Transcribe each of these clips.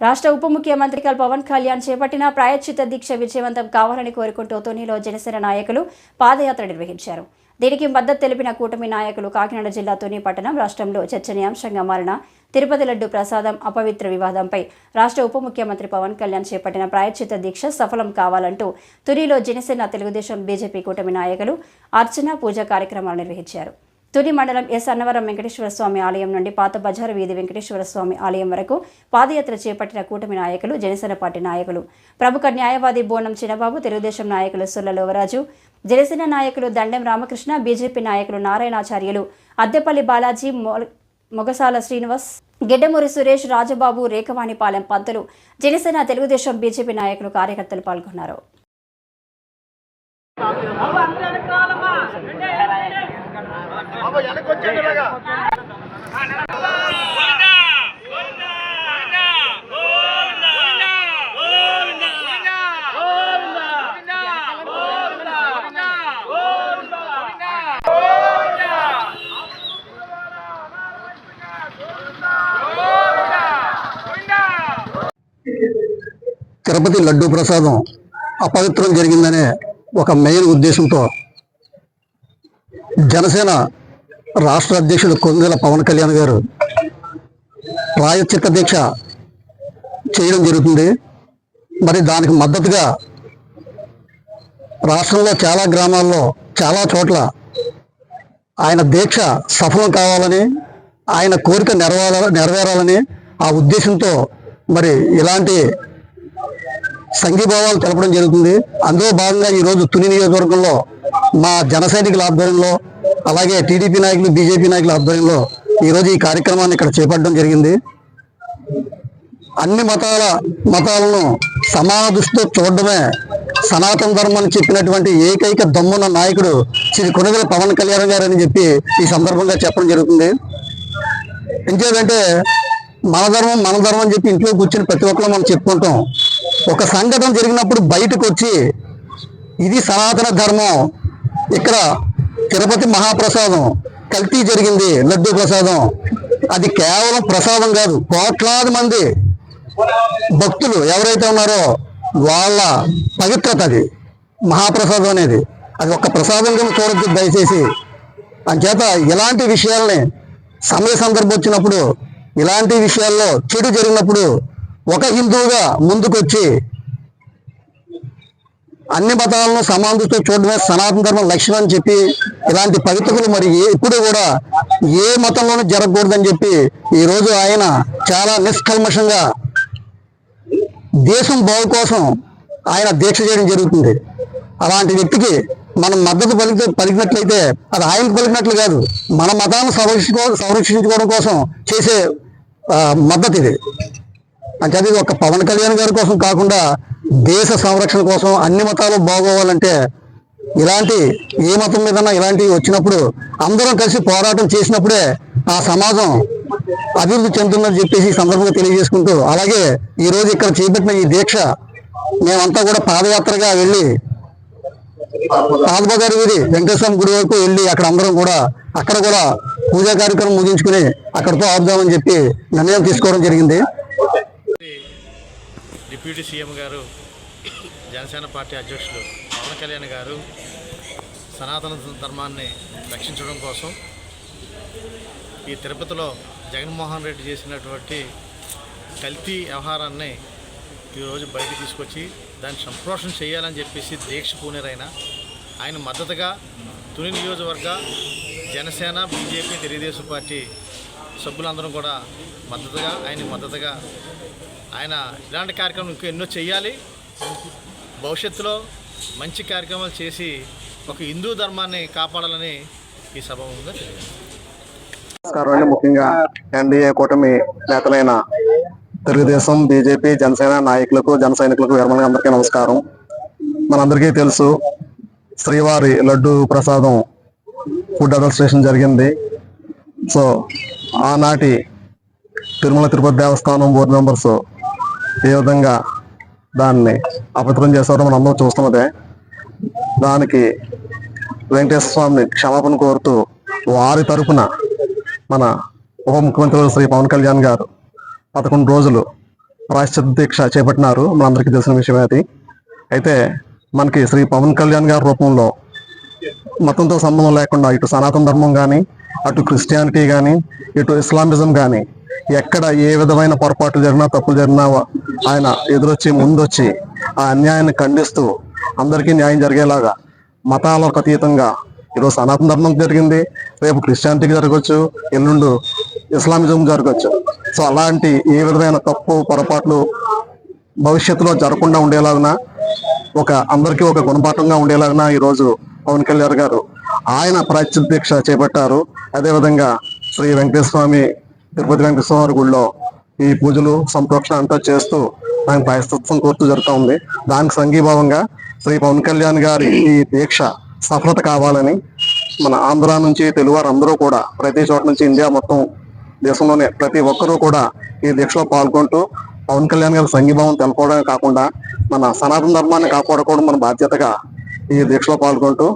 రాష్ట్ర ఉప ముఖ్యమంత్రి కల్ పవన్ కళ్యాణ్ చేపట్టిన ప్రాయశ్చిత దీక్ష విజయవంతం కావాలని కోరుకుంటూ తొనిలో జనసేన నాయకులు పాదయాత్ర నిర్వహించారు. దీనికి మద్దతు తెలిపిన కూటమి నాయకులు కాకినాడ జిల్లా తొని పట్టణం రాష్ట్రంలో చర్చనీయాంశంగా మారిన తిరుపతి లడ్డు ప్రసాదం అపవిత్ర వివాదంపై రాష్ట్ర ఉప ముఖ్యమంత్రి పవన్ కళ్యాణ్ చేపట్టిన ప్రాయశ్చిత దీక్ష సఫలం కావాలంటూ తునిలో జనసేన తెలుగుదేశం బీజేపీ కూటమి నాయకులు అర్చన పూజ కార్యక్రమాలు నిర్వహించారు. తుని మండలం ఎస్ అన్నవరం వెంకటేశ్వర స్వామి ఆలయం నుండి పాత బజారు వీధి వెంకటేశ్వర స్వామి ఆలయం వరకు పాదయాత్ర చేపట్టిన కూటమి నాయకులు జనసేన పార్టీ నాయకులు. ప్రముఖ న్యాయవాది బోనం చిన్నబాబు తెలుగుదేశం నాయకులు సుల్ల లోవరాజు జనసేన నాయకులు దండెం రామకృష్ణ బీజేపీ నాయకులు నారాయణాచార్యులు అద్దెపల్లి బాలాజీ మొ- మొగసాల శ్రీనివాస్ గిడ్డమూరి సురేష్ రాజబాబు రేఖవాణిపాలెం పంతులు జనసేన తెలుగుదేశం బీజేపీ నాయకులు కార్యకర్తలు పాల్గొన్నారు. తిరుపతి లడ్డూ ప్రసాదం అపవిత్రం జరిగిందనే ఒక మెయిన్ ఉద్దేశంతో జనసేన రాష్ట్ర అధ్యక్షుడు కొంగెల పవన్ కళ్యాణ్ గారు ప్రాయచిత్త దీక్ష చేయడం జరుగుతుంది. మరి దానికి మద్దతుగా రాష్ట్రంలో చాలా గ్రామాల్లో చాలా చోట్ల ఆయన దీక్ష సఫలం కావాలని ఆయన కోరిక నెరవేర నెరవేరాలని ఆ ఉద్దేశంతో మరి ఇలాంటి సంఘీభావాలు తెలపడం జరుగుతుంది. అందులో భాగంగా ఈరోజు తుని నియోజకవర్గంలో మా జన సైనికుల ఆధ్వర్యంలో అలాగే టీడీపీ నాయకులు బీజేపీ నాయకుల ఆధ్వర్యంలో ఈరోజు ఈ కార్యక్రమాన్ని ఇక్కడ చేపట్టడం జరిగింది. అన్ని మతాల మతాలను సమాన దృష్టితో చూడడమే సనాతన ధర్మం అని చెప్పినటువంటి ఏకైక దమ్మున్న నాయకుడు శ్రీ కొనుగోలు పవన్ కళ్యాణ్ గారు అని చెప్పి ఈ సందర్భంగా చెప్పడం జరుగుతుంది. ఇంకేంటంటే మన ధర్మం మన ధర్మం అని చెప్పి ఇంట్లో కూర్చొని ప్రతి ఒక్కరు మనం చెప్పుకుంటాం. ఒక సంఘటన జరిగినప్పుడు బయటకు వచ్చి ఇది సనాతన ధర్మం. ఇక్కడ తిరుపతి మహాప్రసాదం కల్తీ జరిగింది లడ్డూ ప్రసాదం. అది కేవలం ప్రసాదం కాదు కోట్లాది మంది భక్తులు ఎవరైతే ఉన్నారో వాళ్ళ పవిత్రత అది మహాప్రసాదం అనేది. అది ఒక ప్రసాదంగా చూడొద్దు దయచేసి. అంచేత ఇలాంటి విషయాల్ని సమయ సందర్భం వచ్చినప్పుడు ఇలాంటి విషయాల్లో చెడు జరిగినప్పుడు ఒక హిందువుగా ముందుకొచ్చి అన్ని మతాలను సమానతతో చూడడమే సనాతన ధర్మం లక్ష్యం అని చెప్పి ఇలాంటి పవిత్రతలు మరి ఏ- ఎప్పుడు కూడా ఏ మతంలోనూ జరగకూడదని చెప్పి ఈ రోజు ఆయన చాలా నిష్కల్మషంగా దేశం బాగు కోసం ఆయన దీక్ష చేయడం జరుగుతుంది. అలాంటి వ్యక్తికి మనం మద్దతు పలికి పలికినట్లయితే అది ఆయనకు పలికినట్లు కాదు. మన మతాన్ని సంరక్షించుకో సంరక్షించుకోవడం కోసం చేసే మద్దతు ఇది. అంటే అది ఒక పవన్ కళ్యాణ్ గారి కోసం కాకుండా దేశ సంరక్షణ కోసం అన్ని మతాలు బాగోవాలంటే ఇలాంటి ఏ మతం మీదన్నా ఇలాంటివి వచ్చినప్పుడు అందరం కలిసి పోరాటం చేసినప్పుడే ఆ సమాజం అభివృద్ధి చెందుతుందని చెప్పేసి సందర్భంగా తెలియజేసుకుంటూ అలాగే ఈ రోజు ఇక్కడ చేపట్టిన ఈ దీక్ష మేమంతా కూడా పాదయాత్రగా వెళ్ళి పాదబజారు వీధి వెంకటేశ్వరం గుడి వరకు వెళ్ళి అక్కడ అందరం కూడా అక్కడ కూడా పూజా కార్యక్రమం ముగించుకుని అక్కడితో ఆపుదామని చెప్పి నిర్ణయం తీసుకోవడం జరిగింది. డిప్యూటీ సీఎం గారు జనసేన పార్టీ అధ్యక్షులు పవన్ కళ్యాణ్ గారు సనాతన ధర్మాన్ని రక్షించడం కోసం ఈ తిరుపతిలో జగన్మోహన్ రెడ్డి చేసినటువంటి కల్తీ వ్యవహారాన్ని ఈరోజు బయట తీసుకొచ్చి దాన్ని సంప్రోషణ చేయాలని చెప్పేసి దీక్ష పూనేరైన ఆయన మద్దతుగా తుని నియోజకవర్గ జనసేన బీజేపీ తెలుగుదేశం పార్టీ సభ్యులందరం కూడా మద్దతుగా ఆయన మద్దతుగా ఆయన ఇలాంటి కార్యక్రమం ఇంకా ఎన్నో చేయాలి. భవిష్యత్తులో మంచి కార్యక్రమాలు చేసి ఒక హిందూ ధర్మాన్ని కాపాడాలని ఈ సభ ముందు నమస్కారం అండి ముఖ్యంగా ఎన్డీఏ కూటమి నేతలైన తెలుగుదేశం బీజేపీ జనసేన నాయకులకు జన సైనికులకు అందరికీ నమస్కారం. మనందరికీ తెలుసు శ్రీవారి లడ్డు ప్రసాదం ఫుడ్ అడల్ట్రేషన్ జరిగింది. సో ఆనాటి తిరుమల తిరుపతి దేవస్థానం బోర్డు మెంబర్స్ ఏ విధంగా దాన్ని అపవిత్రం చేశారో మనం అందరం చూస్తున్నదే దానికి వెంకటేశ్వర స్వామిని క్షమాపణ కోరుతూ వారి తరఫున మన ఉప ముఖ్యమంత్రి శ్రీ పవన్ కళ్యాణ్ గారు పదకొండు రోజులు ప్రాయశ్చిత్త దీక్ష చేపట్టినారు. మనందరికీ తెలిసిన విషయమే అది. అయితే మనకి శ్రీ పవన్ కళ్యాణ్ గారి రూపంలో మతంతో సంబంధం లేకుండా ఇటు సనాతన ధర్మం కానీ అటు క్రిస్టియానిటీ కానీ ఇటు ఇస్లామిజం కానీ ఎక్కడ ఏ విధమైన పొరపాట్లు జరిగినా తప్పులు జరిగినా ఆయన ఎదురొచ్చి ముందొచ్చి ఆ అన్యాయాన్ని ఖండిస్తూ అందరికీ న్యాయం జరిగేలాగా మతాలకు అతీతంగా ఈరోజు సనాతన ధర్మం జరిగింది. రేపు క్రిస్టియానిటీకి జరగవచ్చు ఎల్లుండు ఇస్లామిజం జరగవచ్చు సో అలాంటి ఏ విధమైన తప్పు పొరపాట్లు భవిష్యత్తులో జరగకుండా ఉండేలాగున ఒక అందరికీ ఒక గుణపాఠంగా ఉండేలాగా ఈ రోజు పవన్ కళ్యాణ్ గారు ఆయన ప్రాచ్య దీక్ష చేపట్టారు. అదేవిధంగా శ్రీ వెంకటేశ్వర స్వామి తిరుపతి వెంకటేశ్వర స్వామి గుడిలో ఈ పూజలు సంప్రోక్షణ అంతా చేస్తూ దానికి ప్రాయశ్చిత్తం కోరుతూ జరుగుతూ ఉంది. దానికి సంఘీభావంగా శ్రీ పవన్ కళ్యాణ్ గారి ఈ దీక్ష సఫలత కావాలని మన ఆంధ్ర నుంచి తెలుగువారు అందరూ కూడా ప్రతి చోట నుంచి ఇండియా మొత్తం దేశంలోనే ప్రతి ఒక్కరూ కూడా ఈ దీక్షలో పాల్గొంటూ పవన్ కళ్యాణ్ గారి సంఘీభావం తెలుపుకోవడమే కాకుండా మన సనాతన ధర్మాన్ని కాపాడుకోవడం మన బాధ్యతగా ఈ దీక్షలో పాల్గొంటూ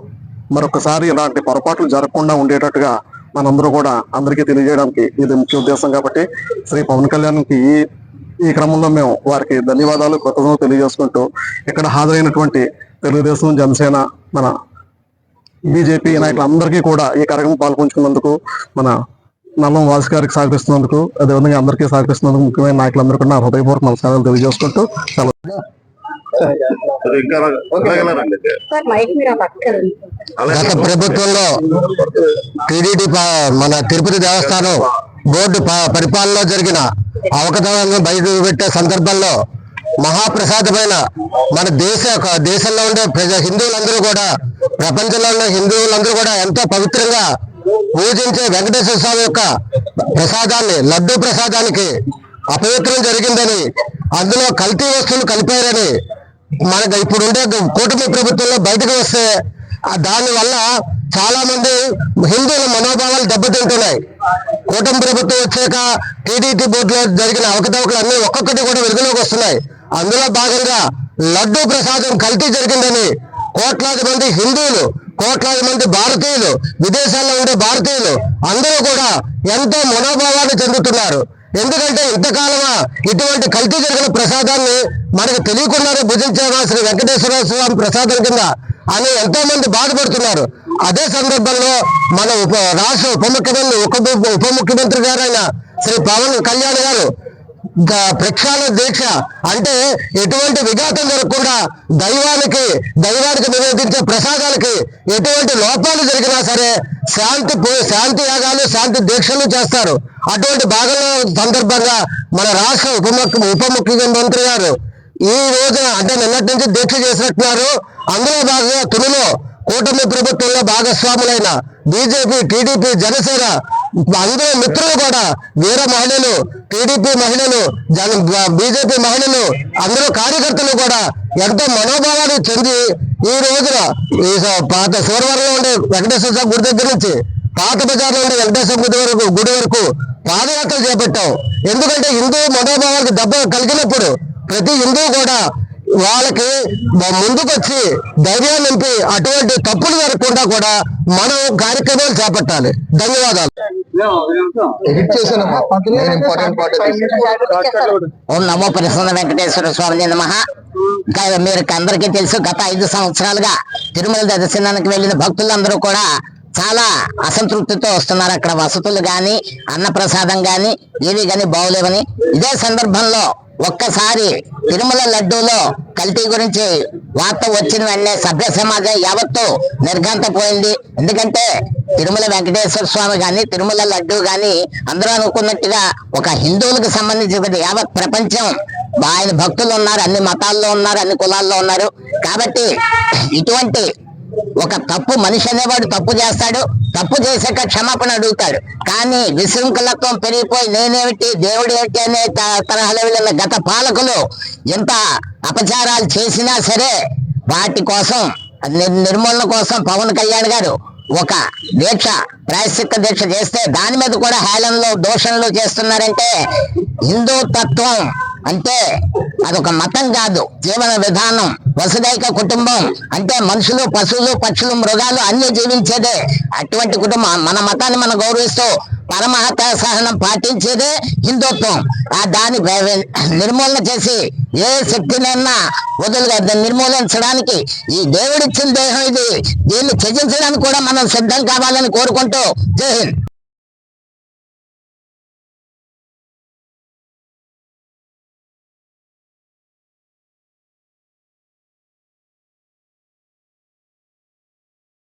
మరొకసారి ఇలాంటి పొరపాట్లు జరగకుండా ఉండేటట్టుగా మనందరూ కూడా అందరికీ తెలియజేయడానికి ఇది ముఖ్య ఉద్దేశం కాబట్టి శ్రీ పవన్ కళ్యాణ్కి ఈ ఈ క్రమంలో మేము వారికి ధన్యవాదాలు కృతజ్ఞతలు తెలియజేసుకుంటూ ఇక్కడ హాజరైనటువంటి తెలుగుదేశం జనసేన మన బీజేపీ నాయకులందరికీ కూడా ఈ కార్యక్రమం పాల్గొంచుకున్నందుకు మన నల్లం వాసు గారికి సహకరిస్తున్నందుకు అదేవిధంగా అందరికీ సహకరిస్తున్నందుకు ముఖ్యమైన నాయకులందరూ కూడా నా హృదయపూర్వక నమస్కారాలు తెలియజేసుకుంటూ సెలవు. గత ప్రభుత్వంలో టీడీటీ మన తిరుపతి దేవస్థానం బోర్డు పరిపాలనలో జరిగిన అవకతవలను బయట పెట్టే సందర్భంలో మహాప్రసాదమైన మన దేశ దేశంలో ఉండే ప్రజ హిందువులందరూ కూడా ప్రపంచంలో ఉన్న హిందువులందరూ కూడా ఎంతో పవిత్రంగా పూజించే వెంకటేశ్వర స్వామి యొక్క ప్రసాదాన్ని లడ్డూ ప్రసాదానికి అపవిత్రం జరిగిందని అందులో కల్తీ వస్తువులు కలిపారని మనకు ఇప్పుడు ఉండే కూటమి ప్రభుత్వంలో బయటకు వస్తే దానివల్ల దాని వల్ల చాలా మంది హిందువుల మనోభావాలు దెబ్బతింటున్నాయి. కూటమి ప్రభుత్వం వచ్చాక టీడీటీ బోర్డులో జరిగిన అవకతవకలు అన్ని ఒక్కొక్కటి కూడా వెలుగులోకి వస్తున్నాయి. అందులో భాగంగా లడ్డూ ప్రసాదం కల్తీ జరిగిందని కోట్లాది మంది హిందువులు కోట్లాది మంది భారతీయులు విదేశాల్లో ఉండే భారతీయులు అందరూ కూడా ఎంతో మనోభావాన్ని చెందుతున్నారు. ఎందుకంటే ఇంతకాలమా ఇటువంటి కల్తీ జరిగిన ప్రసాదాన్ని మనకు తెలియకుండానే భుజించేవా శ్రీ వెంకటేశ్వర స్వామి ప్రసాదం కింద అని ఎంతో మంది బాధపడుతున్నారు. అదే సందర్భంలో మన ఉప రాష్ట్ర ఉప ముఖ్యమంత్రి ఉప ఉప ముఖ్యమంత్రి గారైన శ్రీ పవన్ కళ్యాణ్ గారు ప్రక్షాళన దీక్ష అంటే ఎటువంటి విఘాతం జరగకుండా దైవానికి దైవానికి నివేదించే ప్రసాదాలకి ఎటువంటి లోపాలు జరిగినా సరే శాంతి శాంతి యాగాలు శాంతి దీక్షలు చేస్తారు. అటువంటి భాగంలో సందర్భంగా మన రాష్ట్ర ఉప ముఖ్య ఉప ముఖ్యమంత్రి గారు ఈ రోజున అంటే నిన్నటి నుంచి దీక్ష చేసినట్టున్నారు. అందులో భాగంగా తునిలో కూటమి ప్రభుత్వంలో భాగస్వాములైన బీజేపీ టీడీపీ జనసేన అందరూ మిత్రులు కూడా వీర మహిళలు టీడీపీ మహిళలు జన బీజేపీ మహిళలు అందరూ కార్యకర్తలు కూడా ఎంతో మనోభావాన్ని చెంది ఈ రోజున ఈ పాత శివరవరంలో ఉండే వెంకటేశ్వర స్వామి గుడి దగ్గర నుంచి పాత బజార్లో ఉండే వెంకటేశ్వర గుడి వరకు గుడి వరకు పాదయాత్ర చేపట్టాం. ఎందుకంటే హిందూ మనోభావాలకు దెబ్బ కలిగినప్పుడు ప్రతి హిందూ కూడా వాళ్ళకి ముందుకొచ్చి ధైర్యాన్ని నింపి అటువంటి తప్పులు జరగకుండా కూడా మనం కార్యక్రమాలు చేపట్టాలి. ధన్యవాదాలు. ఓం నమో ప్రసన్న వెంకటేశ్వర స్వామి నమ. మీరు అందరికీ తెలుసు గత ఐదు సంవత్సరాలుగా తిరుమల దర్శనానికి వెళ్ళిన భక్తులందరూ కూడా చాలా అసంతృప్తితో వస్తున్నారు. అక్కడ వసతులు గాని అన్న ప్రసాదం గాని ఏవి గాని బాగోలేవని. ఇదే సందర్భంలో ఒక్కసారి తిరుమల లడ్డూలో కల్తీ గురించి వార్త వచ్చిన వెంటనే సభ్య సమాజం యావత్తు నిర్ఘంతపోయింది ఎందుకంటే తిరుమల వెంకటేశ్వర స్వామి కానీ తిరుమల లడ్డు కానీ అందరూ అనుకున్నట్టుగా ఒక హిందువులకు సంబంధించిన యావత్ ప్రపంచం ఆయన భక్తులు ఉన్నారు అన్ని మతాల్లో ఉన్నారు అన్ని కులాల్లో ఉన్నారు. కాబట్టి ఇటువంటి ఒక తప్పు మనిషి అనేవాడు తప్పు చేస్తాడు తప్పు చేశాక క్షమాపణ అడుగుతాడు. కానీ విశృంఖలత్వం పెరిగిపోయి నేనేమిటి దేవుడు ఏమిటి అనే త- తరహాలో వెళ్ళిన గత పాలకులు ఎంత అపచారాలు చేసినా సరే వాటి కోసం నిర్మూలన కోసం పవన్ కళ్యాణ్ గారు ఒక దీక్ష ప్రాయశ్చిత్త దీక్ష చేస్తే దాని మీద కూడా హేళనలు దోషణలు చేస్తున్నారంటే హిందూ తత్వం అంటే అదొక మతం కాదు. జీవన విధానం వసుదైక కుటుంబం. అంటే మనుషులు పశువులు పక్షులు మృగాలు అన్ని జీవించేదే. అటువంటి కుటుంబం మన మతాన్ని మనం గౌరవిస్తూ పరమహత సహనం పాటించేదే హిందుత్వం. ఆ దాన్ని నిర్మూలన చేసి ఏ శక్తినైనా వదులుగా దాన్ని నిర్మూలించడానికి ఈ దేవుడిచ్చిన దేహం ఇది. దీన్ని త్యజించడానికి కూడా మనం సిద్ధం కావాలని కోరుకుంటూ జై హింద్.